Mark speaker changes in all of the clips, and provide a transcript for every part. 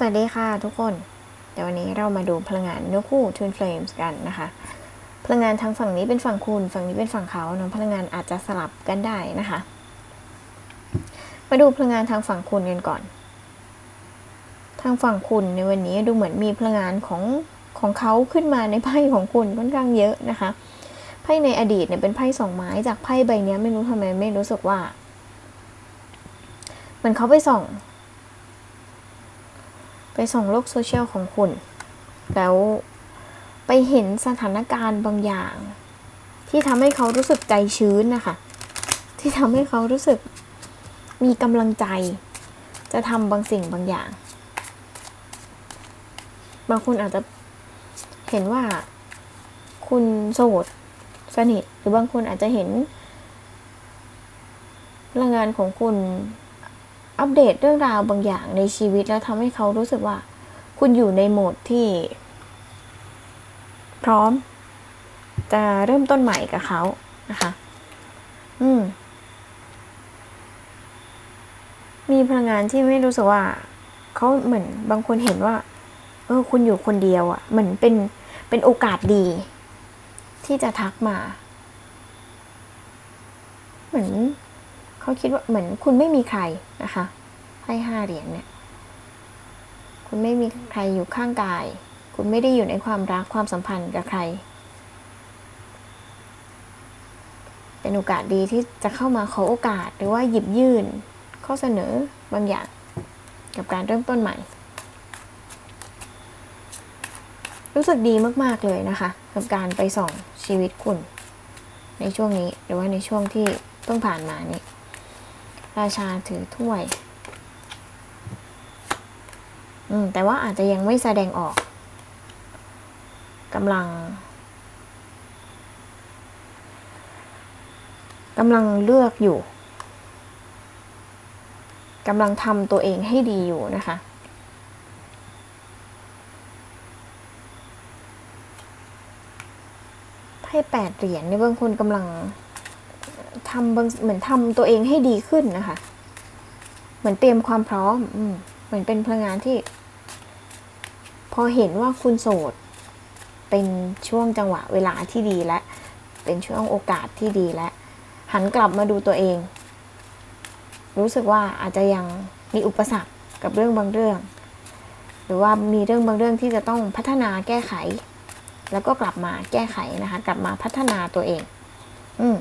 Speaker 1: สวัสดีค่ะทุกคน เดี๋ยววันนี้เรามาดูพลังงานนื้อคู่ Twin Flames กันนะคะ พลังงานทางฝั่งนี้เป็นฝั่งคุณ ฝั่งนี้เป็นฝั่งเขาเนอะพลังงานอาจจะสลับกันได้นะคะ มาดูพลังงานทางฝั่งคุณกันก่อน ทางฝั่งคุณในวันนี้ดูเหมือนมีพลังงานของของเขาขึ้นมาในไพ่ของคุณค่อนข้างเยอะนะคะ ไพ่ในอดีตเนี่ยเป็นไพ่สองไม้จากไพ่ใบเนี้ยไม่รู้ทำไมไม่รู้สึกว่าเหมือนเขาไปส่อง ไปส่องโลกโซเชียลของคุณ แล้วไปเห็นสถานการณ์บางอย่าง ที่ทำให้เขารู้สึกใจชื้นนะคะ ที่ทำให้เขารู้สึกมีกำลังใจ จะทำบางสิ่งบางอย่าง บางคนอาจจะเห็นว่าคุณโสดสนิท หรือบางคนอาจจะเห็นพลังงานของคุณ อัปเดตเรื่องราวบางอย่างในชีวิตแล้วทำให้เขารู้สึกว่า คุณอยู่ในโหมดที่ พร้อม จะเริ่มต้นใหม่กับเขานะคะ อืม มีพลังงานที่ไม่รู้สึกว่าเขาเหมือนบางคนเห็นว่า เออ คุณอยู่คนเดียวอะ่ะ เหมือนเป็นเป็นโอกาสดี ที่จะทักมา เหมือน เขาคิดว่าเหมือนคุณไม่มีใครนะคะไพ่ห้าเหรียญเนี่ย คุณไม่มีใครอยู่ข้างกาย คุณไม่ได้อยู่ในความรักความสัมพันธ์กับใคร เป็นโอกาสดีที่จะเข้ามาขอโอกาสหรือว่าหยิบยื่น ข้อเสนอบางอย่างกับการเริ่มต้นใหม่ รู้สึกดีมาก ๆ เลยนะคะ กับการไปส่องชีวิตคุณ ในช่วงนี้หรือว่าในช่วงที่เพิ่งผ่านมานี่ ราชาถือถ้วย อืม แต่ว่าอาจจะยังไม่แสดงออกกำลังกำลังเลือกอยู่กำลังทำตัวเองให้ดีอยู่นะคะไพ่แปดเหรียญในยบางคนกำลัง ทำเหมือนทำตัวเองให้ดีขึ้นนะคะ เหมือนเตรียมความพร้อมอืมเหมือนเป็นพลังงานที่ พอเห็นว่าคุณโสด เป็นช่วงจังหวะเวลาที่ดีและ เป็นช่วงโอกาสที่ดีและ หันกลับมาดูตัวเอง รู้สึกว่าอาจจะยังมีอุปสรรคกับเรื่องบางเรื่อง หรือว่ามีเรื่องบางเรื่องที่จะต้องพัฒนาแก้ไข แล้วก็กลับมาแก้ไขนะคะ กลับมาพัฒนาตัวเอง อืม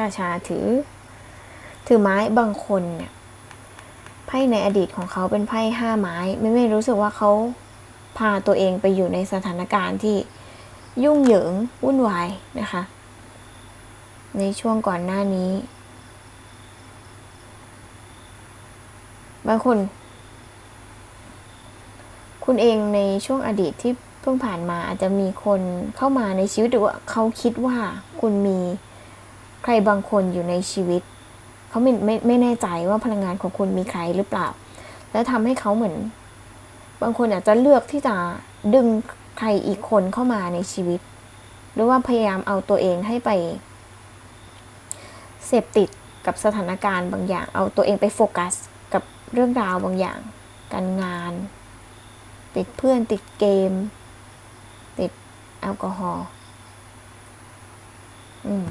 Speaker 1: ราชาถือ ถือไม้บางคนเนี่ยไพ่ในอดีตของเขาเป็นไพ่ห้าไม้ ไม่ไม่รู้สึกว่าเขาพาตัวเองไปอยู่ในสถานการณ์ที่ยุ่งเหยิงวุ่นวายนะคะ ในช่วงก่อนหน้านี้ บางคน คุณเองในช่วงอดีตที่เพิ่งผ่านมาอาจจะมีคนเข้ามาในชีวิตหรือว่าเขาคิดว่าคุณมี ใครบางคนอยู่ในชีวิต เขาไม่ไม่ไม่แน่ใจว่าพลังงานของคุณมีใครหรือเปล่า แล้วทำให้เขาเหมือน บางคนอาจจะเลือกที่จะดึงใครอีกคนเข้ามาในชีวิต หรือว่าพยายามเอาตัวเองให้ไป เสพติดกับสถานการณ์บางอย่าง เอาตัวเองไปโฟกัสกับเรื่องราวบางอย่าง การงาน ติดเพื่อนติดเกม ติดแอลกอฮอล์อืม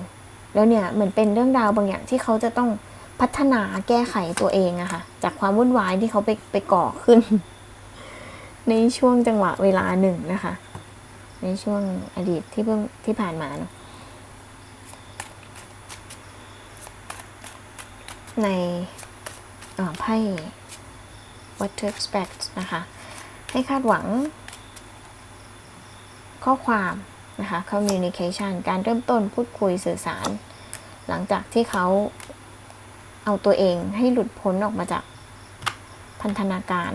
Speaker 1: แล้วเนี่ยเหมือนเป็นเรื่องราวบางอย่างที่เขาจะต้องพัฒนาแก้ไขตัวเองอะค่ะ จากความวุ่นวายที่เขาไปไปก่อขึ้น ในช่วงจังหวะเวลาหนึ่งนะคะ ในช่วงอดีตที่เพิ่งที่ผ่านมาเนาะในไพ่ what to expect นะคะ ให้คาดหวังข้อความ นะคะ communication การเริ่มต้นพูดคุยสื่อสาร หลังจากที่เขาเอาตัวเองให้หลุดพ้นออกมาจากพันธนาการ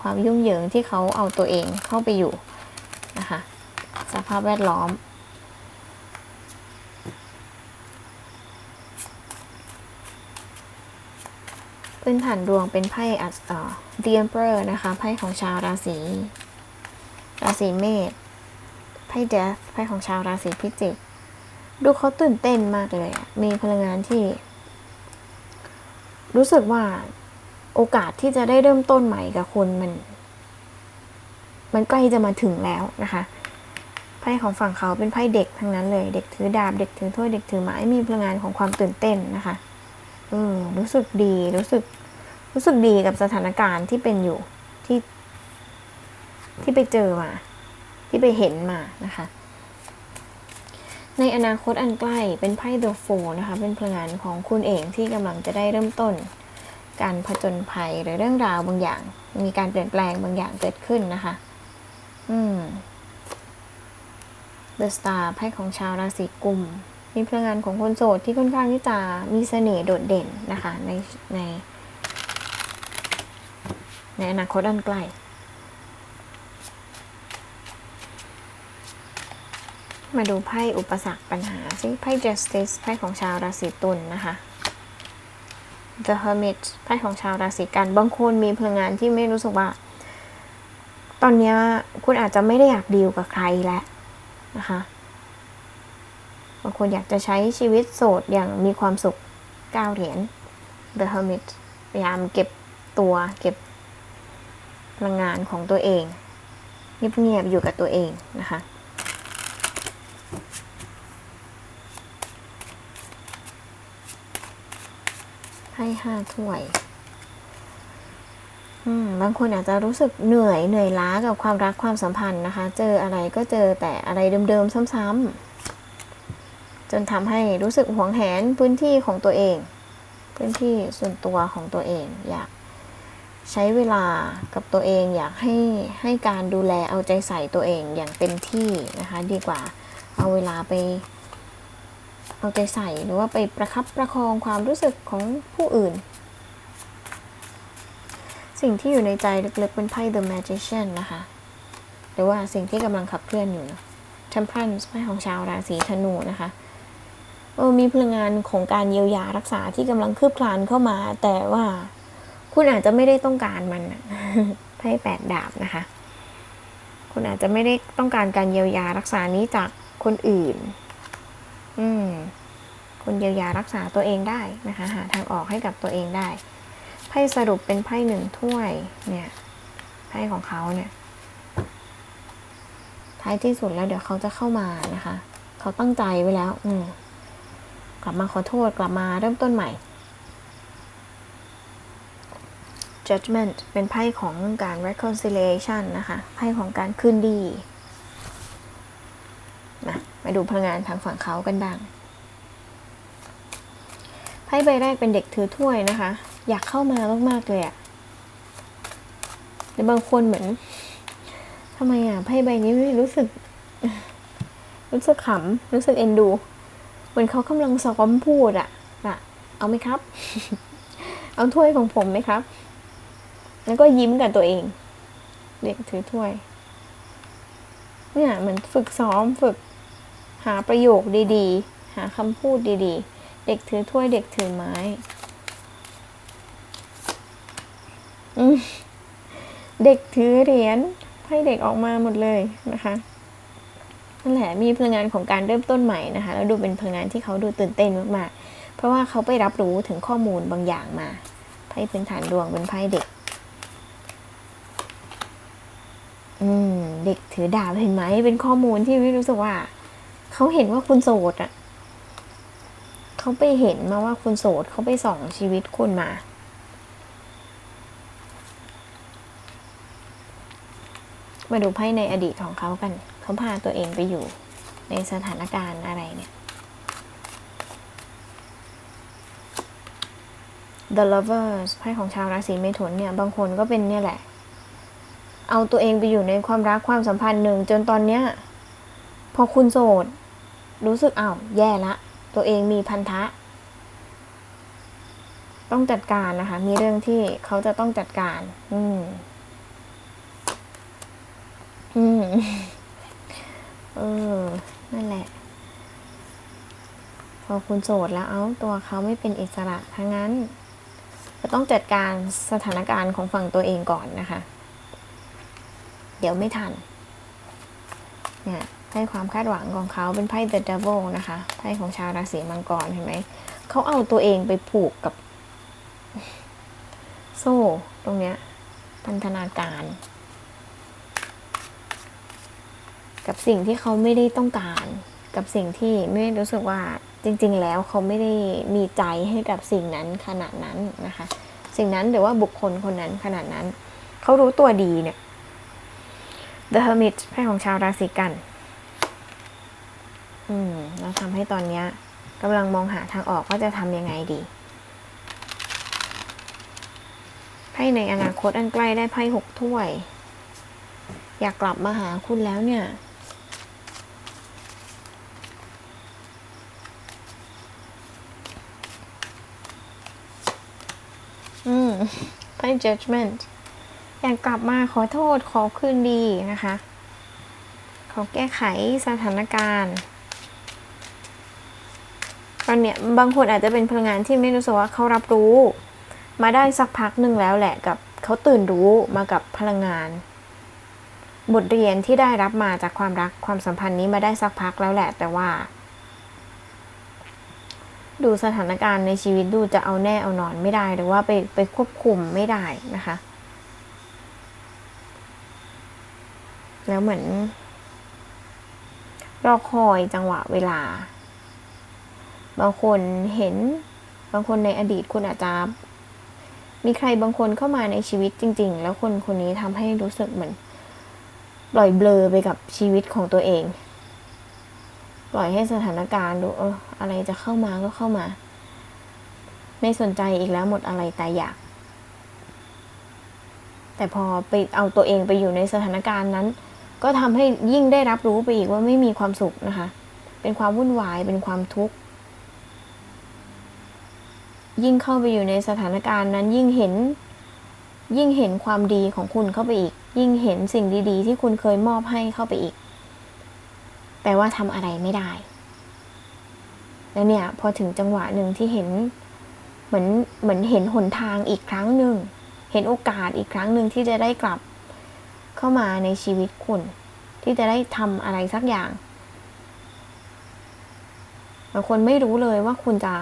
Speaker 1: ความยุ่งเหยิงที่เขาเอาตัวเองเข้าไปอยู่นะคะ สภาพแวดล้อม พื้นฐานดวงเป็นไพ่อัศ The Emperor นะคะ ไพ่ของชาวราศี ราศีเมษ ไพ่ Death ไพ่ของชาวราศีพิจิก ดูเขาตื่นเต้นมากเลย มีพลังงานที่ รู้สึกว่าโอกาสที่จะได้เริ่มต้นใหม่กับคุณมัน มันใกล้จะมาถึงแล้วนะคะไพ่ของฝั่งเขาเป็นไพ่เด็กทั้งนั้นเลย เด็กถือดาบเด็กถือถ้วยเด็กถือไม้มีพลังงานของความตื่นเต้นนะคะเออรู้สึกดีรู้สึก รู้สึกดีกับสถานการณ์ที่เป็นอยู่ที่ที่ไปเจอมา ที่ไปเห็นมานะคะ ในอนาคตอันใกล้เป็นไพ่ The Fool นะคะ เป็นพลังงานของคุณเองที่กำลังจะได้เริ่มต้น การผจญภัยหรือเรื่องราวบางอย่าง มีการเปลี่ยนแปลงบางอย่างเกิดขึ้นนะคะ อืม The Star ไพ่ของชาวราศีกุมมีพลังงานของคนโสดที่ค่อนข้างที่จะมีเสน่ห์โดดเด่นนะคะในในในอนาคตอันใกล้ มาดูไพ่อุปสรรคปัญหาซิไพ่ justice ไพ่ของชาวราศีตุลนนะคะ the hermit ไพ่ของชาวราศีกัน บางคนมีพลังงานที่ไม่รู้สึกว่า ตอนนี้คุณอาจจะไม่ได้อยากดีลกับใครแล้วนะคะ บางคนอยากจะใช้ชีวิตโสดอย่างมีความสุขก้าวเหรียญ the hermit พยายามเก็บตัวเก็บพลังงานของตัวเองเงียบๆอยู่กับตัวเองนะคะ ให้ห้าถ้วยอืมบางคนอาจจะรู้สึกเหนื่อยเหนื่อยล้ากับความรักความสัมพันธ์นะคะ เจออะไรก็เจอแต่อะไรเดิมๆซ้ำๆจนทำให้รู้สึกหวงแหนพื้นที่ของตัวเอง พื้นที่ส่วนตัวของตัวเอง อยากใช้เวลากับตัวเอง อยากให้ให้การดูแลเอาใจใส่ตัวเองอย่างเต็มที่นะคะ ดีกว่าเอาเวลาไป เอาใจใส่หรือว่าไปประคับประคองความรู้สึกของผู้อื่น สิ่งที่อยู่ในใจลึกๆเป็นไพ่ The Magician นะคะ หรือว่าสิ่งที่กำลังขับเคลื่อนอยู่นะ Temperance ไพ่ของชาวราศีธนูนะคะเออมีพลังงานของการเยียวยารักษาที่กำลังคืบคลานเข้ามา แต่ว่าคุณอาจจะไม่ได้ต้องการมันไพ่แปดดาบนะคะ คุณอาจจะไม่ได้ต้องการการเยียวยารักษานี้จากคนอื่น อืมคุณเยียวยารักษาตัวเองได้นะคะ หาทางออกให้กับตัวเองได้ ไพ่สรุปเป็นไพ่หนึ่งถ้วย เนี่ย ไพ่ของเขาเนี่ย ท้ายที่สุดแล้วเดี๋ยวเขาจะเข้ามานะคะ เขาตั้งใจไว้แล้ว อืมกลับมาขอโทษกลับมาเริ่มต้นใหม่ judgment เป็นไพ่ของการ reconciliation นะคะ ไพ่ของการคืนดี มาดูพลังงานทางฝั่งเขากันบ้างไพ่ใบแรกเป็นเด็กถือถ้วยนะคะ อยากเข้ามามากๆเลยอะแต่บางคนเหมือนทำไมอะไพ่ใบนี้รู้สึก รู้สึกขำรู้สึกเอ็นดูเหมือนเขากำลังซ้อมพูดอะอะเอาไหมครับ เอาถ้วยของผมไหมครับ แล้วก็ยิ้มกับตัวเอง เด็กถือถ้วย เนี่ยเหมือนฝึกซ้อมฝึก หาประโยคดีๆ หาคำพูดดีๆ เด็กถือถ้วยเด็กถือไม้ เด็กถือเหรียญให้เด็กออกมาหมดเลยนะคะนั่นแหละมีพลังงานของการเริ่มต้นใหม่นะคะ แล้วดูเป็นพลังงานที่เขาดูตื่นเต้นมากๆ เพราะว่าเขาไปรับรู้ถึงข้อมูลบางอย่างมาไพ่พื้นฐานดวงเป็นไพ่เด็ก อืม เด็กถือดาบเห็นไหมเป็นข้อมูลที่วิรู้สึกว่า เขาเห็นว่าคุณโสดอะเขาไปเห็นมาว่าคุณโสดเขาไปส่องชีวิตคุณมา มาดูไพ่ในอดีตของเขากัน เขาพาตัวเองไปอยู่ในสถานการณ์อะไรเนี่ย The Lovers ไพ่ของชาวราศีเมถุนเนี่ย บางคนก็เป็นเนี่ยแหละ เอาตัวเองไปอยู่ในความรักความสัมพันธ์หนึ่งจนตอนเนี้ย พอคุณโสด รู้สึกอ้าวแย่ละ ตัวเองมีพันธะ ต้องจัดการนะคะ มีเรื่องที่เขาจะต้องจัดการ อืม อืม เออ นั่นแหละ พอคุณโสดแล้วเอ้า ตัวเขาไม่เป็นอิสระทั้งนั้นจะต้องจัดการสถานการณ์ของฝั่งตัวเองก่อนนะคะ เดี๋ยวไม่ทัน เนี่ย ไพ่ความคาดหวังของเขาเป็นไพ่ The Devil นะคะไพ่ของชาวราศีมังกรเห็นไหมเขาเอาตัวเองไปผูกกับ โซ่ตรงเนี้ยพันธนาการ กับสิ่งที่เขาไม่ได้ต้องการ กับสิ่งที่ไม่รู้สึกว่าจริง ๆ แล้วเขาไม่ได้มีใจให้กับสิ่งนั้นขนาดนั้นนะคะ สิ่งนั้นหรือว่าบุคคลคนนั้นขนาดนั้น เขารู้ตัวดีเนี่ย The Hermit ไพ่ของชาวราศีกัน อืมแล้วทำให้ตอนเนี้ยกำลังมองหาทางออกว่าจะทำยังไงดีไพ่ในอนาคตอันใกล้ได้ไพ่หกถ้วย อยากกลับมาหาคุณแล้วเนี่ย อืมไพ่ judgment อยากกลับมาขอโทษขอคืนดีนะคะ ขอแก้ไขสถานการณ์ ตอนเนี้ยบางคนอาจจะเป็นพลังงานที่ไม่รู้สึกว่าเขารับรู้ มาได้สักพักหนึ่งแล้วแหละกับเขาตื่นรู้มากับพลังงาน บทเรียนที่ได้รับมาจากความรักความสัมพันธ์นี้มาได้สักพักแล้วแหละ แต่ว่า ดูสถานการณ์ในชีวิตดูจะเอาแน่เอานอนไม่ได้หรือว่าไปไปควบคุมไม่ได้นะคะ แล้วเหมือนรอคอยจังหวะเวลา บางคนเห็นบางคนในอดีตคุณอาจจะมีใครบางคนเข้ามาในชีวิตจริง ๆ แล้วคนคนนี้ทำให้รู้สึกเหมือนปล่อยเบลอไปกับชีวิตของตัวเอง ปล่อยให้สถานการณ์ดูเอออะไรจะเข้ามาก็เข้ามา ไม่สนใจอีกแล้วหมดอะไรแต่อยาก แต่พอไปเอาตัวเองไปอยู่ในสถานการณ์นั้น ก็ทำให้ยิ่งได้รับรู้ไปอีกว่าไม่มีความสุขนะคะ เป็นความวุ่นวายเป็นความทุกข์ ยิ่งเข้าไปอยู่ในสถานการณ์นั้นยิ่งเห็น ยิ่งเห็นความดีของคุณเข้าไปอีก ยิ่งเห็นสิ่งดีๆ ที่คุณเคยมอบให้เข้าไปอีก แต่ว่าทำอะไรไม่ได้ แล้วเนี่ยพอถึงจังหวะหนึ่งที่เห็นเหมือนเหมือนเห็นหนทางอีกครั้งหนึ่งเห็นโอกาสอีกครั้งหนึ่งที่จะได้กลับเข้ามาในชีวิตคุณ ที่จะได้ทำอะไรสักอย่างบางคนไม่รู้เลยว่าคุณจะ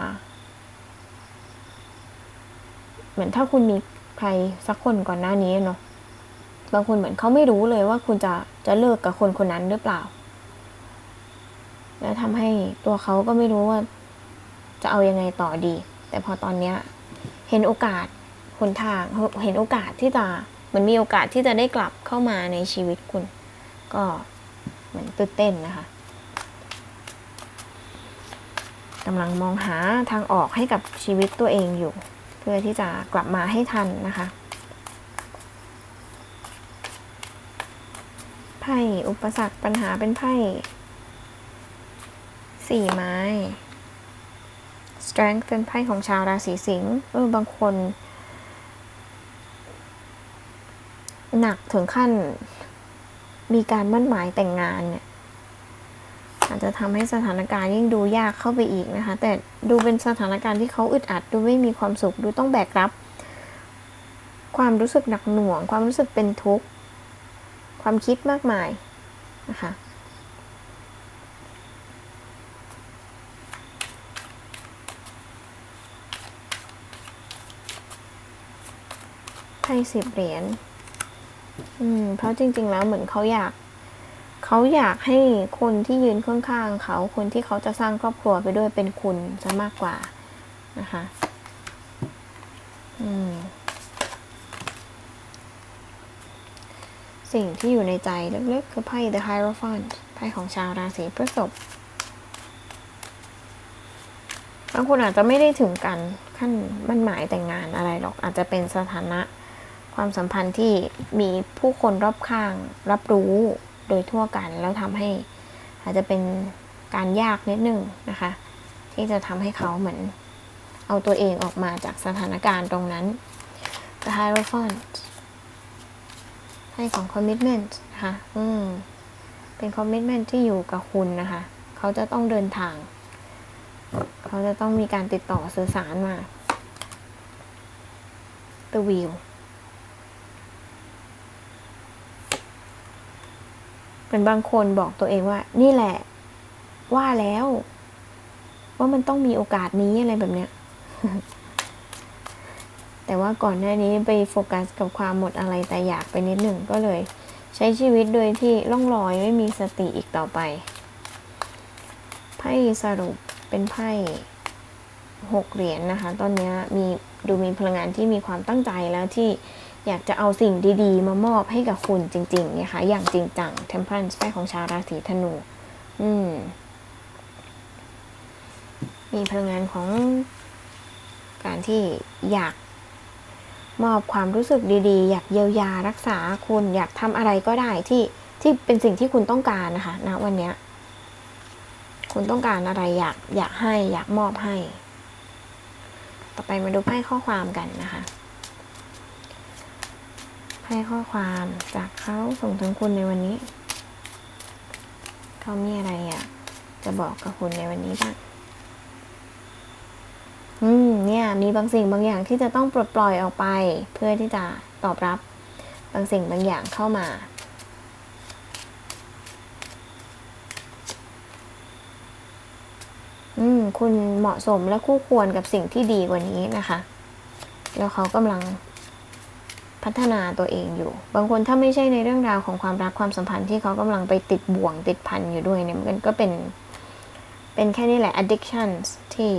Speaker 1: มือนถ้าคุณมีใครสักคนก่อนหน้านี้เนาะบางคนเหมือนเขาไม่รู้เลยว่าคุณจะจะเลิกกับคนคนนั้นหรือเปล่า แล้วทำให้ตัวเขาก็ไม่รู้ว่า จะเอายังไงต่อดี แต่พอตอนเนี้ย เห็นโอกาสหนทางเห็นโอกาสที่จะเหมือนมีโอกาสที่จะได้กลับเข้ามาในชีวิตคุณ ก็เหมือนตื่นเต้นนะคะกำลังมองหาทางออกให้กับชีวิตตัวเองอยู่ เพื่อที่จะกลับมาให้ทันนะคะไพ่อุปสรรคปัญหาเป็นไพ่สี่ไม้ strength เป็นไพ่ของชาวราศีสิงห์เออบางคน หนักถึงขั้นมีการมั่นหมายแต่งงานเนี่ย จจะทำให้สถานการณ์ยิ่งดูยากเข้าไปอีกนะคะ แต่ดูเป็นสถานการณ์ที่เขาอึดอัด ดูไม่มีความสุข ดูต้องแบกรับ ความรู้สึกหนักหน่วง ความรู้สึกเป็นทุกข์ ความคิดมากมายนะคะไพ่สิบเหรียญ อืม เพราะจริง ๆ แล้วเหมือนเขาอยาก เขาอยากให้คนที่ยืนข้างๆเขา คนที่เขาจะสร้างครอบครัวไปด้วยเป็นคุณซะมากกว่านะคะอืมสิ่งที่อยู่ในใจลึกๆคือไพ่ The Hierophant ไพ่ของชาวราศีพฤษภบางคนอาจจะไม่ได้ถึงกันขั้นมั่นหมายแต่งงานอะไรหรอก อาจจะเป็นสถานะความสัมพันธ์ที่มีผู้คนรอบข้างรับรู้ โดยทั่วกัน แล้วทำให้อาจจะเป็นการยากนิดนึงนะคะ ที่จะทำให้เขาเหมือนเอาตัวเองออกมาจากสถานการณ์ตรงนั้น The Hierophant ให้ของ commitment นะคะอืมเป็น commitment ที่อยู่กับคุณนะคะ เขาจะต้องเดินทาง เขาจะต้องมีการติดต่อสื่อสารมา The Wheel เป็นบางคนบอกตัวเองว่า นี่แหละ ว่าแล้ว ว่ามันต้องมีโอกาสนี้อะไรแบบเนี้ย แต่ว่าก่อนหน้านี้ไปโฟกัสกับความหมดอะไรแต่อยากไปนิดหนึ่งก็เลย ใช้ชีวิตโดยที่ล่องลอยไม่มีสติอีกต่อไป ไพ่สรุปเป็นไพ่หกเหรียญนะคะ ตอนนี้มีดูมีพลังงานที่มีความตั้งใจแล้วที่ อยากจะเอาสิ่งดีๆ มามอบให้กับคุณจริงๆนะคะอย่างจริงจัง Temperance ไพ่ของชาวราศีธนู อืม มีพลังงานของการที่อยากมอบความรู้สึกดีๆ อยากเยียวยารักษาคุณอยากทำอะไรก็ได้ที่ที่เป็นสิ่งที่คุณต้องการนะคะณวันนี้คุณต้องการอะไรอยากอยากให้อยากมอบให้ ต่อไปมาดูไพ่ข้อความกันนะคะ ไพ่ข้อความจากเขาส่งถึงคุณในวันนี้ เขามีอะไรอยากจะบอกกับคุณในวันนี้บ้าง อืม เนี่ย มีบางสิ่งบางอย่างที่จะต้องปลดปล่อยออกไป เพื่อที่จะตอบรับบางสิ่งบางอย่างเข้ามาอืมคุณเหมาะสมและคู่ควรกับสิ่งที่ดีกว่านี้นะคะ แล้วเขากำลัง พัฒนาตัวเองอยู่ บางคนถ้าไม่ใช่ในเรื่องราวของความรักความสัมพันธ์ที่เขากำลังไปติดบ่วงติดพันอยู่ด้วยเนี่ยมันก็เป็น เป็นแค่นี้แหละ addictions ที่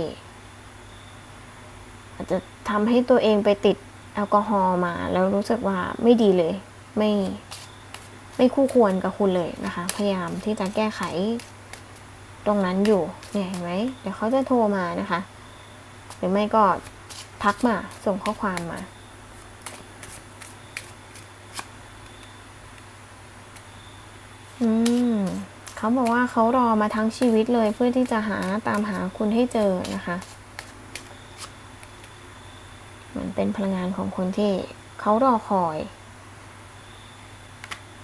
Speaker 1: อาจจะทำให้ตัวเองไปติดแอลกอฮอล์มา แล้วรู้สึกว่าไม่ดีเลย ไม่ไม่คู่ควรกับคุณเลยนะคะ พยายามที่จะแก้ไขตรงนั้นอยู่เนี่ยเห็นไหมเดี๋ยวเขาจะโทรมานะคะ หรือไม่ก็ทักมาส่งข้อความมา อืมเขาบอกว่าเขารอมาทั้งชีวิตเลยเพื่อที่จะหาตามหาคุณให้เจอนะคะมันเป็นพลังงานของคนที่เขารอคอย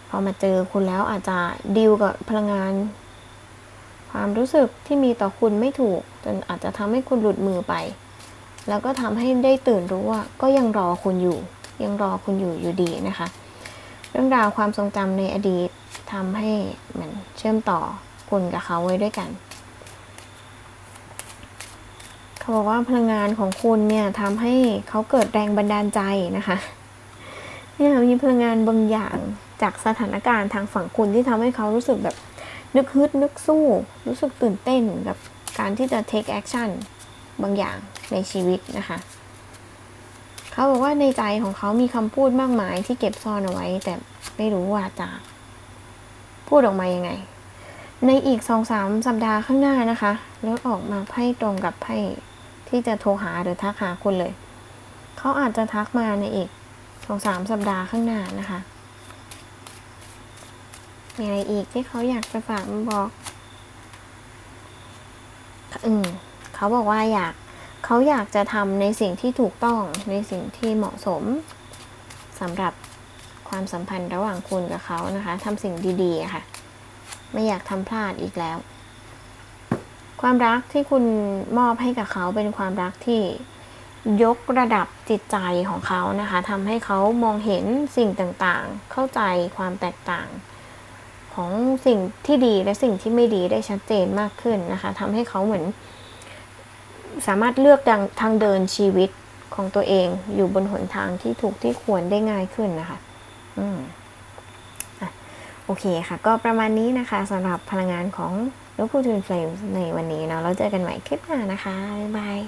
Speaker 1: พอมาเจอคุณแล้วอาจจะดีลกับพลังงาน ความรู้สึกที่มีต่อคุณไม่ถูก จนอาจจะทำให้คุณหลุดมือไป แล้วก็ทำให้ได้ตื่นรู้ว่า ก็ยังรอคุณอยู่ ยังรอคุณอยู่อยู่ดีนะคะ เรื่องราวความทรงจำในอดีตทำให้เหมือนเชื่อมต่อคุณกับเขาไว้ด้วยกันเขาบอกว่าพลังงานของคุณเนี่ยทำให้เขาเกิดแรงบันดาลใจนะคะเนี่ยมีพลังงานบางอย่างจากสถานการณ์ทางฝั่งคุณที่ทำให้เขารู้สึกแบบนึกฮึดนึกสู้ รู้สึกตื่นเต้นกับการที่จะ take action บางอย่างในชีวิตนะคะ เขาบอกว่าในใจของเขามีคำพูดมากมายที่เก็บซ่อนเอาไว้ แต่ไม่รู้ว่าจะพูดออกมายังไง ในอีกสองสามสัปดาห์ข้างหน้านะคะแล้วออกมาไพ่ตรงกับไพ่ที่จะโทรหาหรือทักหาคุณเลย เขาอาจจะทักมาในอีกสองสามสัปดาห์ข้างหน้านะคะ มีอะไรอีกที่เขาอยากจะฝากมาบอก อืม เขาบอกว่าอยาก เขาอยากจะทำในสิ่งที่ถูกต้องในสิ่งที่เหมาะสมสำหรับความสัมพันธ์ระหว่างคุณกับเขานะคะทำสิ่งดีๆค่ะ ไม่อยากทำพลาดอีกแล้ว ความรักที่คุณมอบให้กับเขาเป็นความรักที่ยกระดับจิตใจของเขานะคะทำให้เขามองเห็นสิ่งต่างๆ เข้าใจความแตกต่าง ของสิ่งที่ดีและสิ่งที่ไม่ดีได้ชัดเจนมากขึ้นนะคะทำให้เขาเหมือน สามารถเลือกทางเดินชีวิตของตัวเอง อยู่บนหนทางที่ถูกที่ควรได้ง่ายขึ้นนะคะอืมโอเคค่ะ ก็ประมาณนี้นะคะสำหรับพลังงานของลูกพูทูนเฟลมในวันนี้เนาะเราเจอกันใหม่คลิปหน้านะคะ บ๊ายบาย